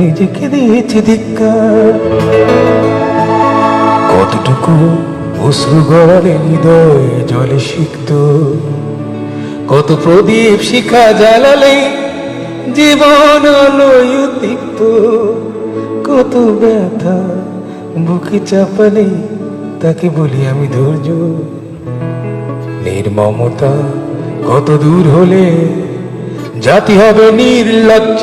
নিজেকে দিয়েছি ধিক্কার। কতটুকু অশ্রু গড়ালে হৃদয় জলে সিক্ত, কত প্রদীপ শিখা জ্বালালে জীবন আলোয় কত ব্যথা বুকে চাপালে তাকে বলি আমি ধৈর্য। নির্মমতা কত দূর হলে জাতি হবে নির্লজ্জ।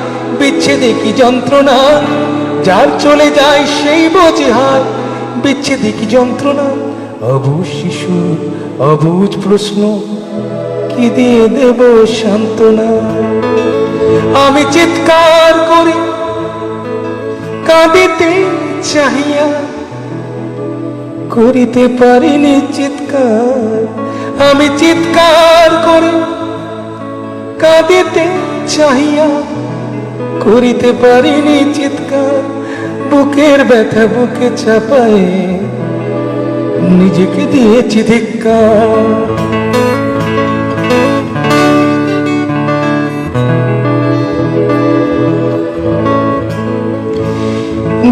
বিচ্ছেদে কি যন্ত্রণা? যার চলে যায় সেই বোঝে হায় বিচ্ছেদে কি যন্ত্রণা? অবুজ শিশু অবুজ প্রশ্ন, কি দিয়ে দেব সান্ত্বনা? আমি চিৎকার করি, কাঁদিতে চাহিয়া, করিতে পারিনি চিৎকার। আমি চিৎকার করি, কাঁদিতে চাহিয়া করিতে পারিনি চিৎকার, বুকের ব্যথা বুকে চাপায় নিজেকে দিয়েছি ধিক্কার।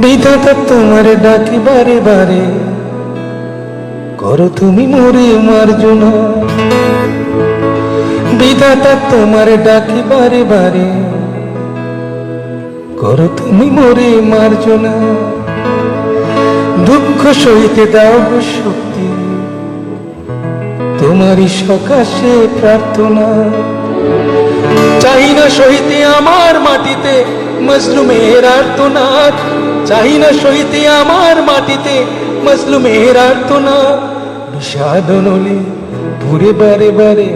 বিধাতা তোমার ডাকি বারে বারে, করো তুমি মরে মার্জনা। বিধাতা তোমার ডাকি বারে বারে করো তুমি মরে মার্জনা দুঃখ সইতে দাও শক্তি। তোমারই সকাশে প্রার্থনা। চাই না সইতে আমার মাটিতে মজলুমের আর্তনাদ চাই না সইতে আমার মাটিতে মজলুমের আর্তনাদ বিষাদ নলে বারে বারে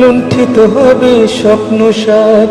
লুণ্ঠিত হবে স্বপ্ন সাদ